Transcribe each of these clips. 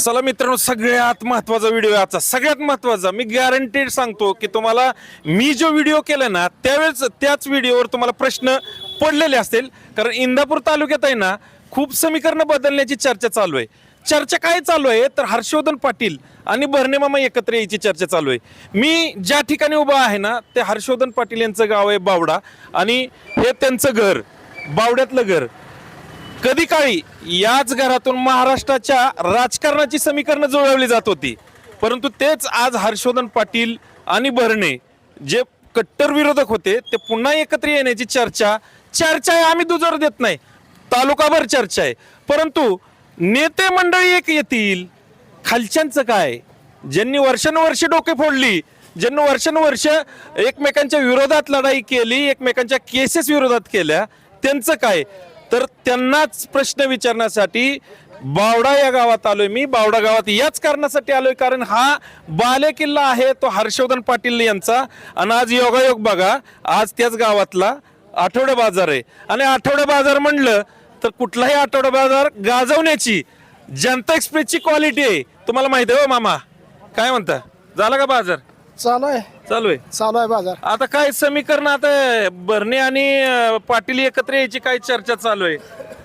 चला मित्रांनो सगळ्यात महत्त्वाचा व्हिडिओ आहे आजचा. सगळ्यात महत्त्वाचा मी गॅरंटेड सांगतो की तुम्हाला मी जो व्हिडिओ केला ना त्यावेळेस त्याच व्हिडिओवर तुम्हाला प्रश्न पडलेले असतील. कारण इंदापूर तालुक्यात आहे ना खूप समीकरणं बदलण्याची चर्चा चालू आहे. चर्चा काय चालू आहे? तर हर्षवर्धन पाटील आणि भरणेमामा एकत्र यायची चर्चा चालू आहे. मी ज्या ठिकाणी उभा आहे ना ते हर्षवर्धन पाटील यांचं गाव आहे बावडा. आणि हे त्यांचं घर बावड्यातलं घर. कधी काळी याच घरातून महाराष्ट्राच्या राजकारणाची समीकरणं जुळवली जात होती. परंतु तेच आज हर्षवर्धन पाटील आणि भरणे जे कट्टर विरोधक होते ते पुन्हा एकत्र येण्याची चर्चा चर्चा आहे आम्ही दुजोर देत नाही. तालुकाभर चर्चा आहे. परंतु नेते मंडळी एक येतील. खालच्यांचं काय? ज्यांनी वर्षानुवर्षे डोके फोडली ज्यांनी वर्षानुवर्ष एकमेकांच्या विरोधात लढाई केली एकमेकांच्या केसेस विरोधात केल्या त्यांचं काय? तर त्यांनाच प्रश्न विचारण्यासाठी बावडा या गावात आलोय मी. बावडा गावात याच कारणासाठी आलोय कारण हा बाले किल्ला आहे तो हर्षवर्धन पाटील यांचा. आणि आज योगायोग बघा आज त्याच गावातला आठवडे बाजार आहे. आणि आठवडे बाजार म्हणलं तर कुठलाही आठवडा बाजार गाजवण्याची जनता एक्सप्रेसची क्वालिटी आहे. तुम्हाला माहिती आहे हो मामा. काय म्हणता? झाला का बाजार? चालू आहे. चालू आहे. चालू आहे बाजार. आता काय समीकरण आता भरणे आणि अं, पाटील एकत्र यायची काय चर्चा चालू आहे?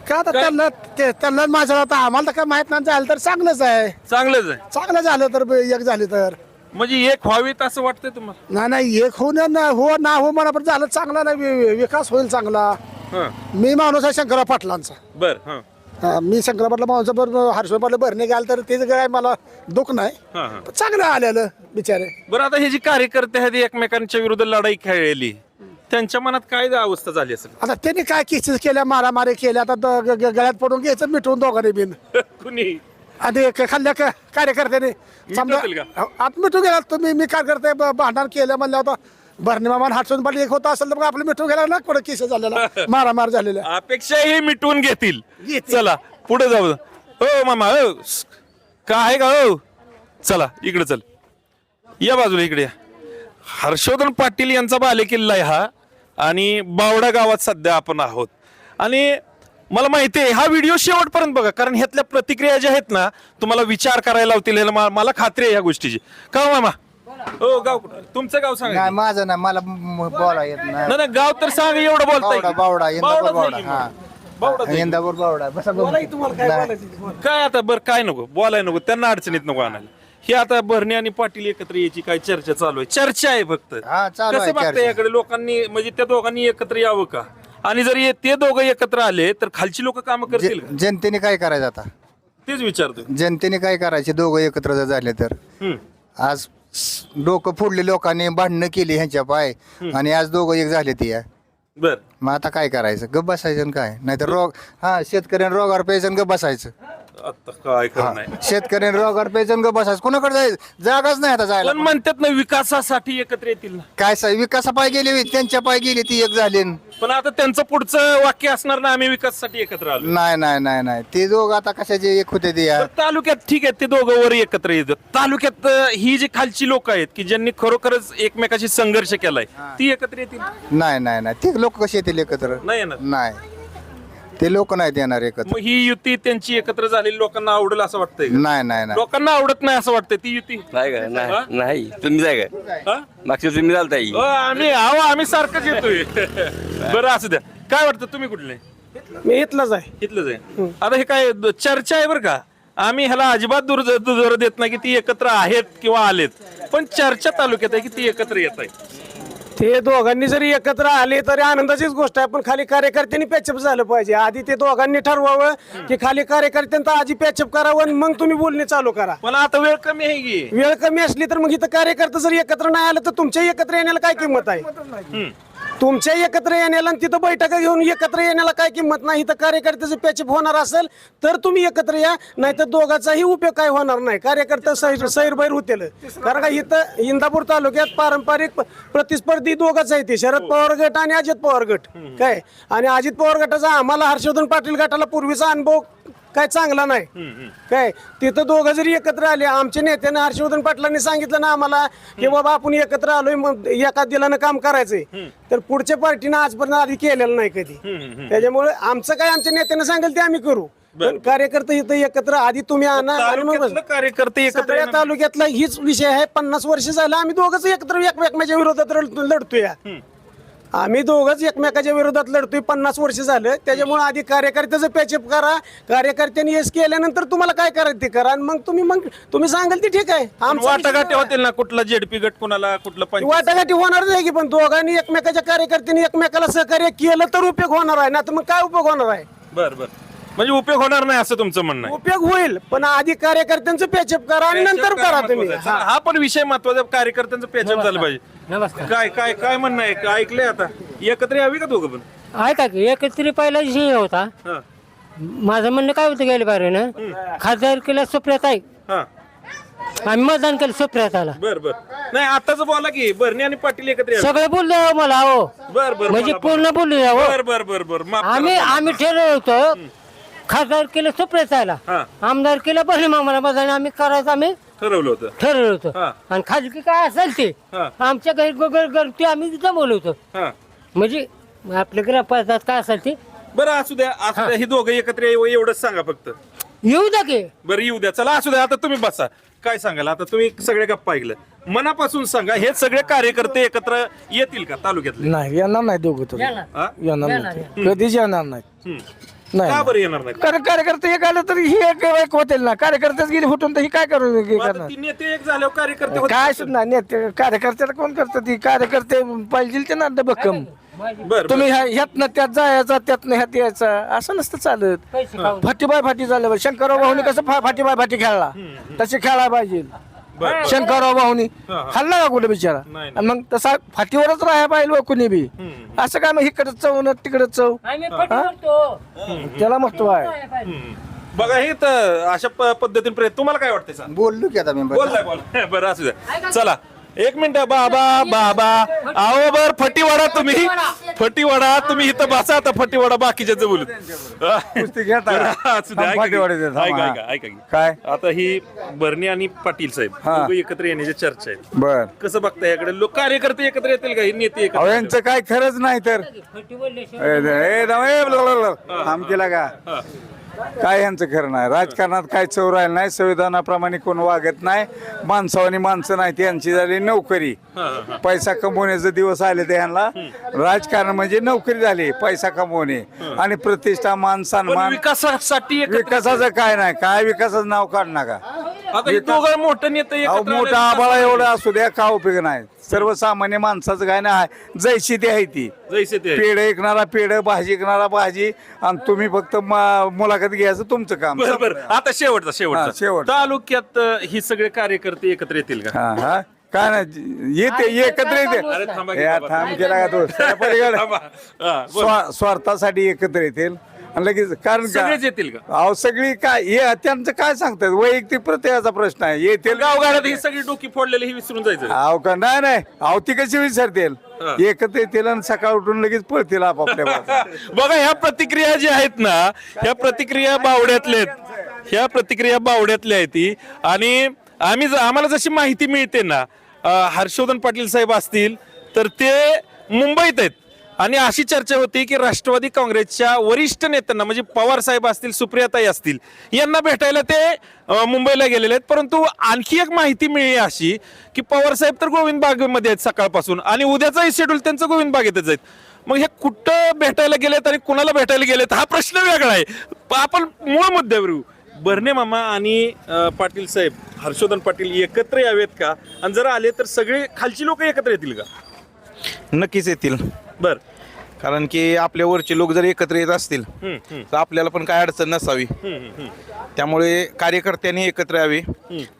का आता त्यांना ते- त्यांना माझ्या आता आम्हाला तर काय माहीत नाही झालं तर चांगलंच आहे. चांगलंच आहे. चांगलं झालं तर ब- एक झाली तर. म्हणजे एक व्हावीत असं वाटतंय तुम्हाला? नाही नाही एक होऊ नये ना हो ना हो मला पण झालं चांगला नाही वि- वि- विकास होईल चांगला. हं, मी माणूस आहे शंकरराव पाटलांचा. बर हं, मी पाटला माणूस बरोबर हर्षवर्धन पाटला भरणे गेला तर ते काय मला दुःख नाही हं, हं. पण चांगलं आलेलं बिचारे बरं आता हे जे कार्यकर्ते आहेत एकमेकांच्या विरुद्ध लढाई खेळली त्यांच्या मनात काय अवस्था झाली असेल आता त्यांनी काय केसेस केल्या मारामारी केल्या आता द- ग- ग- गळ्यात पडून घ्यायचं मिटवून दोघांनी बिन कुणी आणि क- खाल्ल्या क- कार्यकर्त्याने मिटवतील का? आत मिटून गेला तुम्ही मी काय करते भांडण केलं म्हणलं होता भरणे मामा हाटसून पाटील एक होता असेल तर मग आपलं मिटून गेला ना कुठं केस झालेला. मारामार झालेला. अपेक्षा हे मिटवून घेतील. घेतील. चला पुढे जाऊ. हो मामा हो का आहे का हो चला इकडे चल. या बाजूला इकडे या. हर्षवर्धन पाटील यांचा बाले किल्ला आहे हा आणि बावडा गावात सध्या आपण आहोत. आणि मला माहिती आहे हा व्हिडिओ शेवटपर्यंत बघा कारण ह्यातल्या प्रतिक्रिया ज्या आहेत ना तुम्हाला विचार करायला लावतील ह्याला मा- मला खात्री आहे ह्या गोष्टीची. का हो मामा? हो गाव कुठं? तुमचं गाव सांगा नाही माझं नाही मला म- बोला येत नाही. नाही नाही, गाव तर सांग एवढं बोलताय बावडा बावडा इंदापूर बावडाच बावडा हा. इंदापूर बसा नाही. काय आता बरं काय नको बोलाय नको त्यांना अडचणीत नको आणायला. हे आता भरणे आणि पाटील एकत्र यायची काय चर्चा चालू आहे? चर्चा आहे फक्त. हा, चालू आहे कसं बघताय चर्चा. याकडे लोकांनी म्हणजे त्या दोघांनी एकत्र यावं का? आणि जर हे- ते दोघं एकत्र आले तर खालची लोक काम करतील का? जे- जनतेने काय करायचं आता? तेच विचारतो जनतेने काय करायचे? दोघं एकत्र जर झाले तर. हम्म. आज डोकं फोडले लोकांनी भांडणं केली ह्यांच्या पाय. आणि आज दोघं एक झाले ती बर. मग आता काय करायचं? गप बसायचं आणि काय? नाहीतर रोग हा शेतकऱ्याने रोगावर प्यायचं आणि गप बसायचं. आता काय खरं नाही. शेतकऱ्याने रोगावर प्यायचं आणि गप बसायचं. कोणाकडे जायचं? जागाच नाही आता जायला. पण म्हणतात ना विकासासाठी एकत्र येतील ना. काय सा- विकासा पाय गेली त्यांच्या पाय गेली ती एक झाली पण आता त्यांचं पुढचं वाक्य असणार ना आम्ही विकासासाठी एकत्र आलो. नाही नाही नाही नाही. ते दोघं आता कशाचे एक होते ते यार? तर तालुक्यात ठीक आहे ते दोघं वर एकत्र येतात तालुक्यात अं, ही जी खालची लोक आहेत की ज्यांनी खरोखरच एकमेकाशी संघर्ष केलाय ती एकत्र येतील? नाही नाही नाही. ते लोक कसे येतील एकत्र? नाही येणार. नाही. ते लोक नाहीत येणार एकत्र. मग ही युती त्यांची एकत्र झालेली लोकांना आवडेल असं वाटतंय का? नाही नाही नाही. लोकांना आवडत नाही असं वाटतंय ती युती? नाही का? हा? नाही. नाही तुम्ही जाय काय हा? मागच्या तुम्ही चालता अ, आम्ही आहो आम्ही सारखंच येतोय. बरं असू द्या. काय वाटतं तुम्ही कुठले? मी इथलाच आहे. इथलंच आहे. आता हे काय द- चर्चा आहे बरं का? आम्ही ह्याला अजिबात दूर दुजोर देत नाही की ती एकत्र आहेत किंवा आलेत. पण चर्चा तालुक्यात आहे की ती एकत्र येत आहे. ते दोघांनी जरी एकत्र आले तरी आनंदाचीच गोष्ट आहे पण खाली कार्यकर्त्यांनी पॅचअप झालं पाहिजे. आधी ते दोघांनी ठरवावं की खाली कार्यकर्त्यांचा आधी पॅचअप करावं आणि मग तुम्ही बोलणे चालू करा. पण आता वेळ कमी आहे की? वेळ कमी असली तर मग इथं कार्यकर्ते जर एकत्र नाही आलं तर तुमच्या एकत्र येण्याला काय किंमत आहे? तुमच्या एकत्र येण्याला आणि तिथं बैठका घेऊन एकत्र येण्याला काय किंमत नाही? इथं कार्यकर्त्याचं पॅचअप होणार असेल तर तुम्ही एकत्र या नाही तर दोघाचाही उपयोग काय होणार नाही. कार्यकर्ते सैर सैरबैर होतील. कारण का इथं इंदापूर तालुक्यात पारंपरिक प्रतिस्पर्धी दोघच आहे ते. शरद पवार गट आणि अजित पवार गट. काय? आणि अजित पवार गटाचा आम्हाला हर्षवर्धन पाटील गटाला पूर्वीचा अनुभव काय चांगला नाही. काय? तिथं दोघं जरी एकत्र आले आमच्या नेत्यानं हर्षवर्धन पाटलांनी सांगितलं ना आम्हाला की बाबा आपण एकत्र आलोय मग एका दिलानं काम करायचंय. तर पुढच्या पार्टीनं आजपर्यंत आधी केलेलं नाही कधी. त्याच्यामुळे आमचं काय आमच्या नेत्यानं सांगेल ते आम्ही करू. पण कार्यकर्ते इथं एकत्र आधी तुम्ही आणा आणि मग कार्यकर्ते एकत्र येणार. तालुक्यातला हीच विषय आहे. पन्नास वर्ष झालं आम्ही दोघच एकत्र एकमेकांच्या विरोधात लढतो- लढतोय. आम्ही दोघच एकमेकाच्या विरोधात लढतोय. पन्नास वर्ष झालं. त्याच्यामुळे आधी कार्यकर्त्याचं पॅचअप करा. कार्यकर्त्यांनी एस केल्यानंतर तुम्हाला काय करायचं ते करा. आणि मग तुम्ही मग तुम्ही सांगाल ते ठीक आहे. आमचा वाटाघाटी विषय- होतील ना कुठला जेडपी गट कुणाला कुठलं वाटाघाटी होणारच आहे की पण दोघांनी एकमेकाच्या कार्यकर्त्यांनी एकमेकाला सहकार्य केलं तर उपयोग होणार आहे. ना तर मग काय उपयोग होणार आहे? बर बर. म्हणजे उपयोग होणार नाही असं तुमचं म्हणणं आहे. उपयोग होईल पण आधी कार्यकर्त्यांचं पॅचअप करा आणि नंतर करा तुम्ही. महत्वाचं. आहे. हा पण विषय महत्त्वाचा आहे. कार्यकर्त्यांचं पेचअप झालं पाहिजे. काय काय काय म्हणणं आहे? काय ऐकलंय आता? एकत्र यावी का दोघं पण? ऐका की एकत्री पहिला विषय होता. हा. माझं म्हणणं काय होतं गेल्या बारीनं खासदार केला सुप्रियात आहे. हा. आम्ही मतदान केलं सुप्रियाताला बर बर. नाही आताच बोला की बर्णी आणि पाटील एकत्र यावे. सगळे बोलले हो मला हो. बर बर म्हणजे बोला, पूर्ण बोलले हो. बर बर बर बर. माफ करा. आम्ही आम्ही ठरवलं होतं खासदार केलं सुप्रियाताला हा. आमदार केलं बहिणी मामाला मतदान आम्ही करायचं आम्ही ठरवलं होतं. ठरवलं होतं. हा. आणि खाजगी काय असेल ते हा. आमच्या घरी गोगर घरती आम्ही जमवलं होतं. हा. म्हणजे आपल्या ग्रामपंचायत काय असेल ते. बरं असू द्या असू द्या ही दोघं एकत्र एवढंच सांगा फक्त. येऊ द्या की. बरं येऊ द्या. चला असू द्या आता तुम्ही बसा. काय सांगाल? आता तुम्ही सगळे गप्पा ऐकलं. मनापासून सांगा हे सगळे कार्यकर्ते एकत्र येतील का तालुक्यातले? नाही येणार नाही दोघं तर. हा? येणार नाही. कधीच येणार नाही. हम्म. नाही का बरं येणार नाही? कारण कार्यकर्ते एक आले तर ही एक एक होतील ना. कार्यकर्तेच गेली फुटून तर ही काय करू हे मग आता करणार? ती नेते एक झाल्यावर कार्यकर्ते होत काय सुद्धा नेते कार्यकर्त्याला कोण करतं? ती कार्यकर्ते पाहिजे ते ना भक्कम बर तुम्ही ह्या- ह्यातनं त्यात जायचा त्यातनं ह्यात यायचा. असं नसतं चालत. पैसे खाऊन. फाटीबाय फाटी झालं. शंकरराव भाऊनी कसं फा- फाटीबाय फाटी खेळला तसे खेळायला पाहिजे. शंकरराव भाऊनी. खाल्ला का कुठे बिचारा? नाही, आणि मग तसा फाटीवरच राहायला पाहिजे कुणी बी. असं काय मग इकडे चव न तिकडे चव? आम्ही पटी म्हणतो त्याला महत्त्व आहे. बघा हे तर अशा प- पद्धतीने प्रयत्न तुम्हाला काय वाटतंय सांग बोललो की आता मी बोल बरं असू द्या चला. एक मिनिट बाबा बाबा. आहो बर फटीवाडा तुम्ही. फटीवाडा तुम्ही इथं बसा आता फटीवाडा बाकीच्या की. काय? आता ही बर्णी आणि पाटील साहेब हा. एकत्र येण्याची चर्चा आहे बर. कसं बघताय याकडे? लोक कार्यकर्ते एकत्र येतील का? हे नेते? यांचं काय खरंच नाही तर. फटी बोलल्याशिवाय का काय यांचं खरं नाही? राजकारणात काय चव राहिलं नाही संविधानाप्रमाणे कोण वागत नाही माणसावानी माणसं नाही त्यांची झाली नोकरी. पैसा कमवण्याचे दिवस आले ते ह्यांना. राजकारण म्हणजे नोकरी झाली पैसा कमवणे. आणि प्रतिष्ठा मान सन्मान. विकासासाठी विकासाचं काय नाही काय विकासाचं नाव काढ नका. आता हे दोघं मोठं नेते मोठा आबाळा एवढा असू द्या का उपयोग नाही. सर्वसामान्य माणसाचं काय नाही जैशी ती आहे ती. जैसे ते. पेढ ऐकणारा पेढ भाजी ऐकणारा भाजी आणि तुम्ही फक्त म- मुलाखत घ्यायचं तुमचं काम. बरं बरं. आता शेवटचा हा, शेवटचा. शेवट. तालुक्यात अं, ही सगळे कार्यकर्ते एकत्र येतील का? हा हा. काय नाही येते एकत्र अरे येते. थांबा की या, बाबा. थांब केला का तू? त्या पलीकडे थांबा. हा, बोल. स्वा- स्वार्थासाठी एकत्र येतील. लगेच कारण का? सगळेच येतील का? अहो सगळी काय हे त्यांचं काय सांगतात वैयक्तिक प्रत्येकाचा प्रश्न आहे. येतील गावगाड्यात ही सगळी डोकी फोडलेली ही विसरून जायचं. अहो का नाही नाही. अहो ती कशी विसरतील? एकत्र येतील आणि सकाळ उठून लगेच पळतील आपापल्या बाजूला. बघा ह्या प्रतिक्रिया ज्या आहेत ना ह्या प्रतिक्रिया बावड्यातल्या आहेत. ह्या प्रतिक्रिया बावड्यातल्या आहेत ती आणि आम्ही ज- आम्हाला जशी माहिती मिळते ना अं, हर्षवर्धन पाटील साहेब असतील तर ते मुंबईत आहेत. आणि अशी चर्चा होती की राष्ट्रवादी काँग्रेसच्या वरिष्ठ नेत्यांना म्हणजे पवार साहेब असतील सुप्रियाताई असतील यांना भेटायला ते मुंबईला गेलेले आहेत. परंतु आणखी एक माहिती मिळली अशी की पवार साहेब तर गोविंद बागेमध्ये आहेत सकाळपासून आणि उद्याचाही शेड्यूल त्यांचं गोविंद बागेतच आहेत. मग हे कुठं भेटायला गेलेत आणि कुणाला भेटायला गेलेत हा प्रश्न वेगळा आहे. आपण मूळ मुद्द्यावर येऊ. बर्ने मामा आणि पाटील साहेब हर्षवर्धन पाटील एकत्र यावेत का? आणि जर आले तर सगळे खालची लोक एकत्र येतील का? नक्कीच येतील. बर. कारण की आपल्या वरचे लोक जर एकत्र येत असतील हम्म, हम्म, तर आपल्याला पण काय अडचण नसावी. हम्म, हम्म. त्यामुळे कार्यकर्त्यांनी एकत्र यावे.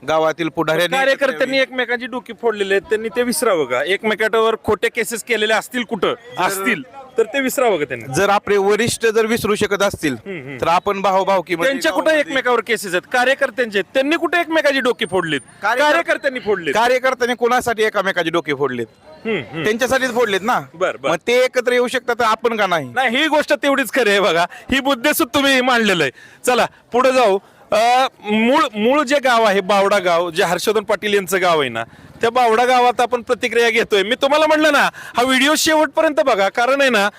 गावातील पुढाऱ्यांनी कार्यकर्त्यांनी एकमेकांची डोकी फोडलेली आहेत त्यांनी ते विसरावं का? एकमेकांवर खोटे केसेस केलेले असतील कुठं? असतील. तर ते विसरावं का त्यांनी. जर आपले वरिष्ठ जर विसरू शकत असतील तर आपण भाऊ भावकी त्यांच्या कुठे एकमेकावर केसेस आहेत? कार्यकर्त्यांचे आहेत. त्यांनी कुठे एकमेकाची डोकी फोडलीत? कार्यकर्ते- कार्यकर्त्यांनी फोडलीत. कार्यकर्त्यांनी कोणासाठी एकामेकाचे डोके फोडलेत? हम्म, हम्म. त्यांच्यासाठीच फोडलेत ना? बर, बर. मग ते एकत्र येऊ शकतात तर आपण का नाही? नाही ही गोष्ट तेवढीच खरी आहे बघा. ही बुद्धेसूद तुम्ही मांडलेलं आहे. चला पुढे जाऊ. अं, मूळ मूळ जे गाव आहे बावडा गाव जे हर्षवर्धन पाटील यांचं गाव आहे ना त्या बावडा गावात आपण प्रतिक्रिया घेतोय. मी तुम्हाला म्हणलं ना हा व्हिडिओ शेवटपर्यंत बघा. कारण आहे ना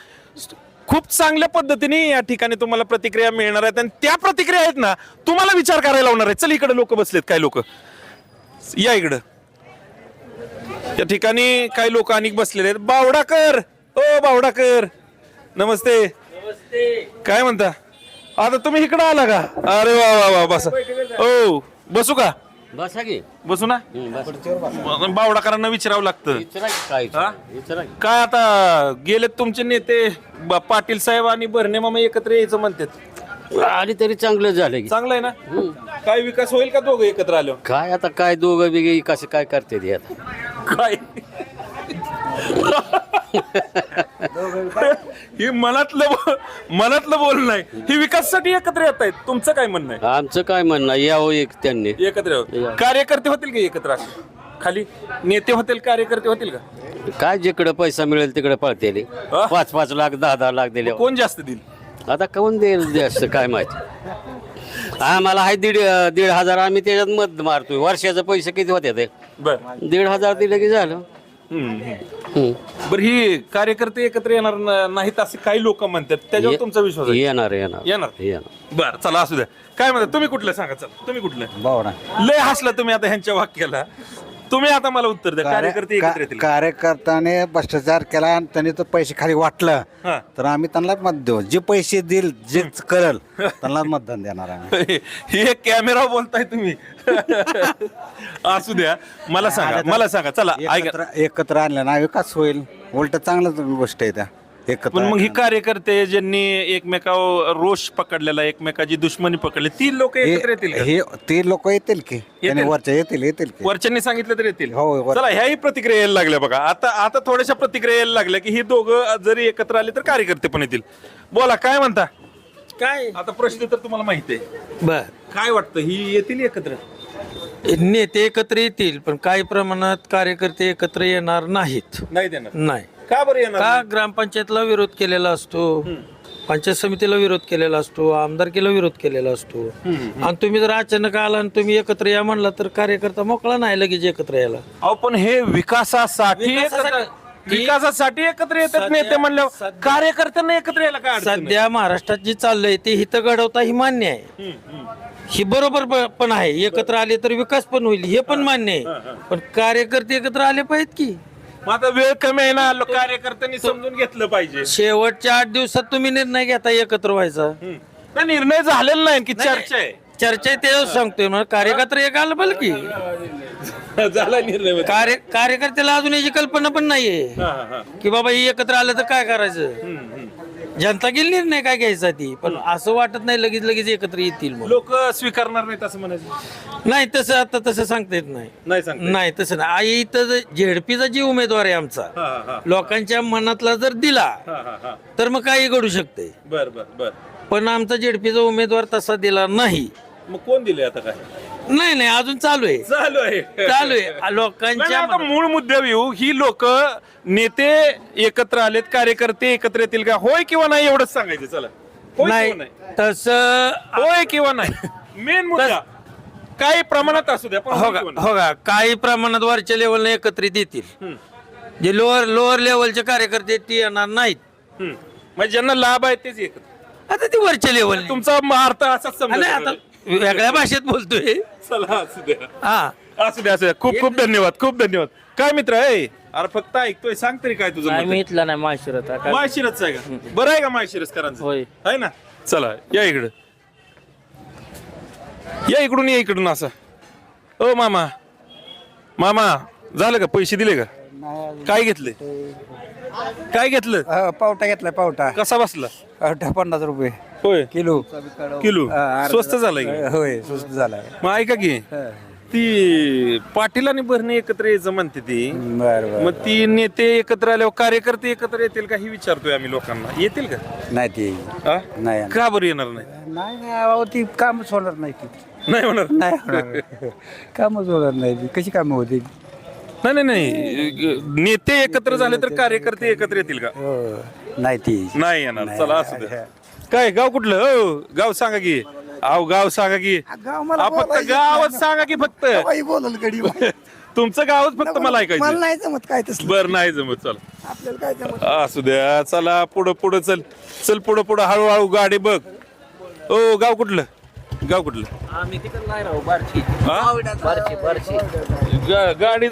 खूप चांगल्या पद्धतीने या ठिकाणी तुम्हाला प्रतिक्रिया मिळणार आहेत आणि त्या प्रतिक्रिया आहेत ना तुम्हाला विचार करायला लावणार आहेत. चल इकडे लोक बसलेत काय लोक? या इकडं. या ठिकाणी काही लोक अनेक बसलेले आहेत. बावडाकर! ओ बावडाकर! नमस्ते. काय म्हणता? आता तुम्ही इकडं आला का? अरे वा वा वा बस. ओ बसू का? बसा की. बसू ना? बावडाकरांना विचारावं लागतं. काय हा? काय आता गेलेत तुमचे नेते ब- पाटील साहेब आणि भरणे मामा एकत्र यायचं म्हणतात. आली तरी चांगलं झालं की. चांगलं आहे ना? काय विकास होईल का दोघं एकत्र आलो? काय आता काय दोघं बिघे कसं काय करते ते आता? काय? हे मनातलं बो- मनातलं बोल नाही. हे विकासासाठी एकत्र येत आहेत. तुमचं काय म्हणणं आहे? आमचं काय म्हणणं आहे, यावं एक त्यांनी. एकत्र येऊ. कार्यकर्ते होतील का एकत्र असे? खाली? नेते होतील कार्यकर्ते होतील का? काय जिकडं पैसा मिळेल तिकडे पळते हा? पाच पाच लाख दहा दहा लाख दिले. कोण जास्त देईल? आता कोण देईल जास्त काय माहिती? आम्हाला आहे दीड दीड हजार आम्ही त्याच्यात मत मारतोय. वर्षाचे पैसे किती होते ते? बर. दीड हजार दिले की झालं. हम्म. बर ही कार्यकर्ते एकत्र येणार न- नाहीत असे काही लोक म्हणतात. त्याच्यावर ये- तुमचा विश्वास आहे. येणार येणार. येणार? येणार. बर चला असू द्या. काय म्हणता तुम्ही कुठलं सांगा चला. तुम्ही कुठलं? भावना. लय हसला तुम्ही आता ह्यांच्या वाक्याला. तुम्ही आता मला उत्तर द्या. कार्यकर्ते एकत्र येतील. का? कार्यकर्त्याने भ्रष्टाचार केला आणि त्यांनी तो पैसे खाली वाटलं हा. तर आम्ही त्यांना मत देऊ. जे पैसे देईल जे करल त्यांना मतदान देणार आम्ही. हे कॅमेरा बोलताय तुम्ही. असू द्या. मला सांगा मला सांगा. चला ऐका. एकत्र एकत्र आणलं ना विकास होईल. उलट चांगलंच गोष्ट आहे त्या. एकत्र पण मग ही. कार्यकर्ते ज्यांनी एकमेकावर रोष पकडलेला एकमेकाची दुश्मनी पकडली ती लोक एकत्र येतील हे का? हे- ते लोक येतील की. त्याने? वरच्या येतील येतील की. वरच्यांनी सांगितलं तर येतील. हो, वर- चला ह्याही प्रतिक्रिया यायला लागल्या बघा. आता आता थोड्याशा प्रतिक्रिया यायला लागल्या की ही दोघं जरी एकत्र आले तर कार्यकर्ते पण येतील. बोला काय म्हणता? काय? आता प्रश्न तर तुम्हाला माहिती आहे. बर. काय वाटतं ही येतील एकत्र? नेते एकत्र येतील पण काही प्रमाणात कार्यकर्ते एकत्र येणार नाहीत. नाही देणार. नाही. का बरं येणार का नाही? ग्रामपंचायतला विरोध केलेला असतो? पंचायत समितीला विरोध केलेला असतो आमदारकीला विरोध केलेला असतो. आणि तुम्ही जर अचानक आला आणि तुम्ही एकत्र या म्हणला तर कार्यकर्ता मोकळा नाही लगेच एकत्र यायला. अहो पण हे विकासासाठी विकासासाठी- एकत्र- विकासासाठी एकत्र येतात सध्या- नेते म्हणल्यावर सध्या- कार्यकर्त्यांना एकत्र यायला काय अडचण आहे? सध्या महाराष्ट्रात जे चाललंय ते हित घडवता ही मान्य आहे. ही बरोबर पण आहे. एकत्र आले तर विकास पण होईल हे पण मान्य आहे. पण कार्यकर्ते एकत्र आले पाहिजेत की? मग आता वेळ कमी आहे ना कार्यकर्त्यांनी समजून घेतलं पाहिजे. शेवटच्या आठ दिवसात तुम्ही निर्णय घेता एकत्र व्हायचा. नाही, निर्णय झालेला नाही की चर्चा आहे. चर्चा त्याच्यावर सांगतोय मग कार्यकर्ते एक आलं पाहिजे की. झाला निर्णय कार्य कार्यकर्त्याला अजून याची कल्पना पण नाहीये. हा, हा, हा. की बाबा ही एकत्र आलं तर काय करायचं? जनता घेईल निर्णय काय घ्यायचा ती? पण असं वाटत नाही लगेच लगेच एकत्र येतील लोक स्वीकारणार नाहीत असं म्हणायचं. नाही तसं आता तसं सांगता येत नाही. नाही नाही तसं नाही. आई इथं झेडपीचा जी उमेदवार आहे आमचा हा, हा, लोकांच्या मनातला जर दिला हा, हा, हा. तर मग काही घडू शकते. बर बर बर. पण आमचा झेडपीचा उमेदवार तसा दिला नाही. मग कोण दिले आता काय? नाही नाही अजून चालू आहे. चालू आहे. चालू आहे. नाही, लोकांच्या आता मूळ मुद्द्यावर येऊ ही लोक नेते एकत्र आलेत कार्यकर्ते एकत्र येतील का? होय किंवा नाही एवढंच सांगायचं चला. होय नाही किंवा नाही? तसं होय किंवा नाही? मेन मुद्दा. काही प्रमाणात असू द्या पण हो का किंवा नाही. हो का? काही प्रमाणात वरच्या लेवलने एकत्रित येतील. जे लोअर लोअर लेवलचे कार्यकर्ते आहेत ते येणार नाहीत. हम्म. म्हणजे ज्यांना लाभ आहे तेच एकत्र. आता ते वरच्या लेवल तुमचा अर्थ असाच नाही आता समजा वेगळ्या भाषेत बोलतोय. चला असू द्या. हा. असू द्या असू द्या. खूप खूप धन्यवाद खूप धन्यवाद. काय मित्र आहे अरे फक्त ऐकतोय सांग तरी काय तुझं मत आहे? इथला नाही माशिरत माळशिरस आहे का? बरं आहे का माळशिरसकरांचं होय. आहे ना? चला या इकडं. या इकडून या इकडून असं. ओ मामा. मामा झालं का? पैसे दिले का? काय घेतले? काय घेतलं? पावटा घेतलाय पावटा. कसा बसला? पावटा पन्नास रुपये. होय. किलो. किलो. स्वस्त झालाय की? होय स्वस्त झालाय. मग ऐका की ती पाटील आणि भरणे एकत्र यायचं म्हणते ती. बर बर मग ती नेते एकत्र आल्यावर कार्यकर्ते एकत्र येतील का ही विचारतोय आम्ही लोकांना. येतील का? नाही ती? नाही येणार. का बरं येणार नाही? नाही नाही अहो, ती कामच होणार नाही ती. नाही होणार? नाही होणार. कामच होणार नाही ती. कशी कामं होती नाही नाही नाही. नेते एकत्र झाले तर कार्यकर्ते एकत्र येतील का? हो. नाही ती. नाही येणार. चला असू द्या काय गाव कुठलं? हो गाव सांगा की. अहो गाव सांगा की. गाव मला अहो, फक्त बोलायचं गावात सांगा की फक्त. बाई बोलल गडी तुमचं गावच फक्त मला ऐकायचं नाही जमत काय तसं बर नाही जमत चला. आपल्याला काय जमत? असू द्या चला पुढं पुढं चल. चल पुढं पुढं हळूहळू गाडी बघ. ओ गाव कुठलं? गाव कुठलं? हा? गा- गाडी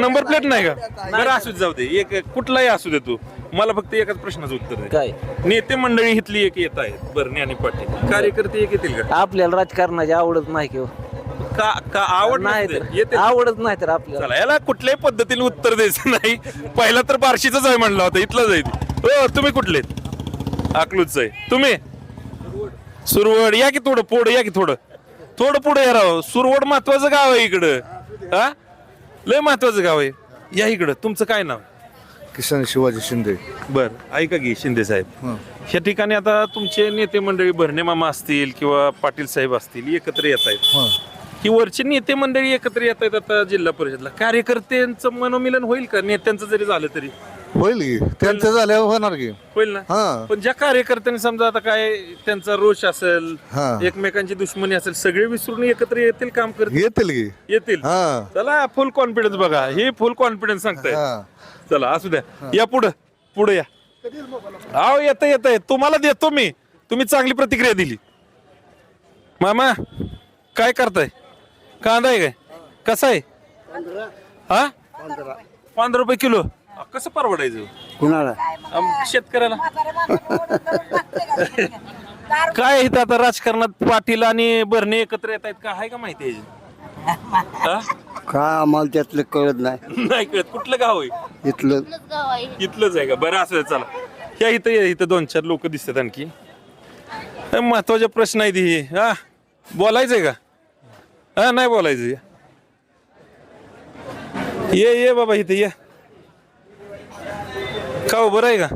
नंबर प्लेट नाही का? बरं असू दे, जाऊ दे. एक कुठलाही असू दे तू. मला फक्त एकाच प्रश्नाचं उत्तर आहे काय? नेते मंडळी इथली एक येत आहेत. बरणे आणि पाटील. कार्यकर्ते एक येतील का? आपल्याला राजकारणाची आवडत नाही किंवा का का आवड नाही नसते? तर. येतील. आवडत नाही तर आपल्याला. चला याला कुठल्याही पद्धतीने उत्तर द्यायचं नाही. पहिला तर बार्शीच आहे म्हणलं होतं इथलं जाईल हो तुम्ही कुठले? अकलूच आहे. तुम्ही? सुरवड. या की थोडं पुढं या की थोडं. थोडं पुढे या राव. सुरवड महत्वाचं गाव आहे इकडं. हा? लय महत्वाचं गाव आहे. या इकडं. तुमचं काय नाव? किसन शिवाजी शिंदे. बर ऐका की शिंदे साहेब. ह्या ठिकाणी आता तुमचे नेते मंडळी भरणे मामा असतील किंवा पाटील साहेब असतील एकत्र येत आहेत. ही. वरचे नेते मंडळी एकत्र येत आहेत आता जिल्हा परिषदला. कार्यकर्त्यांचं मनोमिलन होईल का? नेत्यांचं जरी झालं तरी. होईल की. त्यांचं झाल्यावर होणार की. होईल ना? हा. पण ज्या कार्यकर्त्यांनी समजा आता काय त्यांचा रोष असेल हा. एकमेकांची दुश्मनी असेल सगळे विसरून एकत्र येतील काम करतील? येतील की. येतील. हा. चला फुल कॉन्फिडन्स बघा. हे फुल कॉन्फिडन्स सांगताय. हा. चला असू द्या. या पुढं पुढे या. अहो येत येत तुम्हाला देतो मी. तुम्ही चांगली प्रतिक्रिया दिली. मामा काय करताय? कांदा आहे काय? कसा आहे? हा? पंधरा रुपये किलो. अ, कसं परवडायचं? कुणाला? आम- शेतकऱ्याला. काय इथं आता राजकारणात पाटील आणि भरणे एकत्र येत आहेत का? आहे का माहिती आहे? हा? काय आम्हाला त्यातलं कळत नाही? नाही कळत. कुठलं गाव आहे? इथलं. इथलंच आहे. का? बरं असं चला. या इथं या इथं दोन चार लोक दिसतात आणखी. हे महत्त्वाचे प्रश्न आहे हे. हा बोलायचंय का? हा नाही बोलायचं या. ये ये बाबा इथं ये. का हो, बरं आहे का?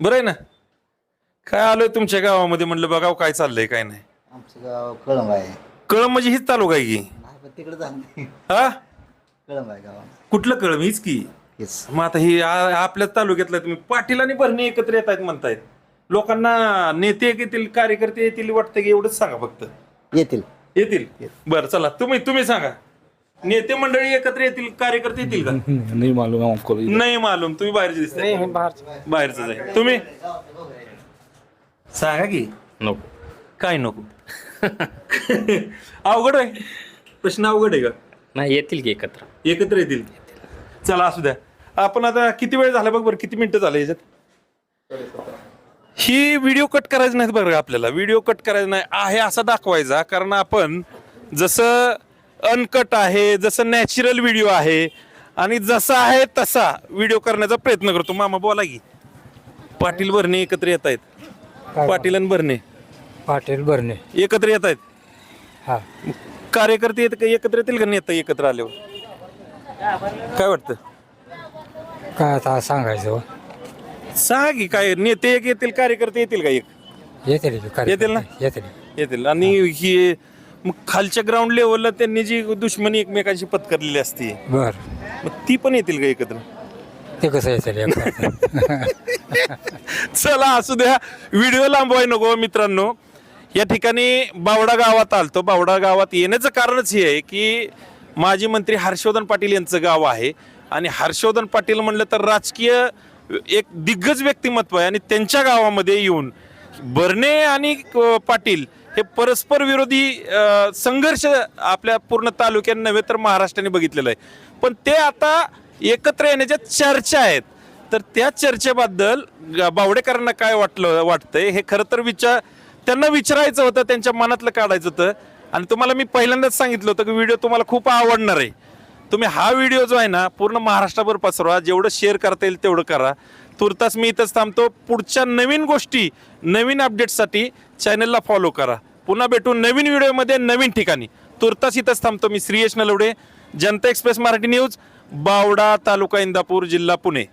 बरं आहे ना? काय आलोय तुमच्या गावामध्ये? म्हणलं बघाव काय चाललंय काय नाही. आमचं गाव कळंब आहे. कळम म्हणजे हीच तालुका आहे की? तिकडे हा? कळंब आहे गाव कुठलं कळम हीच की. येस मग आता ही आ- आपल्याच तालुक्यातलं तुम्ही पाटील आणि भरणे एकत्र येत आहेत म्हणतायत. लोकांना नेते येतील कार्यकर्ते येतील वाटतं की एवढंच सांगा फक्त? येतील. येतील? बरं चला. तुम्ही तुम्ही सांगा. नेते मंडळी एकत्र येतील कार्यकर्ते येतील का? नाही मालूम हमको नाही मालूम. तुम्ही बाहेरचे दिसताय. बाहेरच. आहे. तुम्ही? सांगा की. नको. काय नको? अवघड आहे. प्रश्न अवघड आहे का? नाही येतील की एकत्र. एकत्र येतील. चला असू द्या. आपण आता किती वेळ झाला बघ बरं किती मिनिटं झाले याच्यात? ही व्हिडिओ कट करायचं नाही बरं आपल्याला. व्हिडिओ कट करायचा नाही. आहे असा दाखवायचा कारण आपण जसं अनकट आहे जसं नॅचरल व्हिडिओ आहे आणि जसा आहे तसा व्हिडिओ करण्याचा प्रयत्न करतो. मामा बोला की. पाटील भरणे एकत्र येत आहेत. पाटील आणि भरणे. पाटील भरणे. एकत्र येत आहेत. हा. कार्यकर्ते येत- एकत्र येतील का नेता एकत्र आल्यावर? काय वाटतं? काय आता सांगायचं सांगा की काय? नेते एक येतील कार्यकर्ते येतील का एक? येतील येतील ना? येतील. येतील. आणि ही मग खालच्या ग्राउंड लेवलला त्यांनी जी दुश्मनी एकमेकांशी पत्करलेली असते बर. मग ती पण येतील का एकत्र? ते कसं येतील चला असू द्या. व्हिडिओ लांबवाय नको मित्रांनो. या ठिकाणी बावडा गावात आलतो. बावडा गावात येण्याचं कारणच हे आहे की माजी मंत्री हर्षवर्धन पाटील यांचं गाव आहे. आणि हर्षवर्धन पाटील म्हणलं तर राजकीय एक दिग्गज व्यक्तिमत्व आहे आणि त्यांच्या गावामध्ये येऊन बर्ने आणि पाटील हे परस्पर विरोधी संघर्ष आपल्या पूर्ण तालुक्यात नव्हे तर महाराष्ट्राने बघितलेलं आहे. पण ते आता एकत्र येण्याच्या चर्चा आहेत. तर त्या चर्चेबद्दल बावडेकरांना काय वाटलं वाटतंय? हे खरं तर विचार त्यांना विचारायचं होतं त्यांच्या मनातलं काढायचं होतं. आणि तुम्हाला मी पहिल्यांदाच सांगितलं होतं की व्हिडिओ तुम्हाला खूप आवडणार आहे. तुम्ही हा व्हिडिओ जो आहे ना पूर्ण महाराष्ट्राभर पसरवा. जेवढं शेअर करता येईल तेवढं करा. तुर्तास मी इथंच थांबतो. पुढच्या नवीन गोष्टी नवीन अपडेट्ससाठी चॅनलला फॉलो करा. पुन्हा भेटू नवीन व्हिडिओमध्ये नवीन ठिकाणी. तुर्तास इथंच थांबतो मी श्रीयश नलवडे जनता एक्सप्रेस मराठी न्यूज बावडा तालुका इंदापूर जिल्हा पुणे.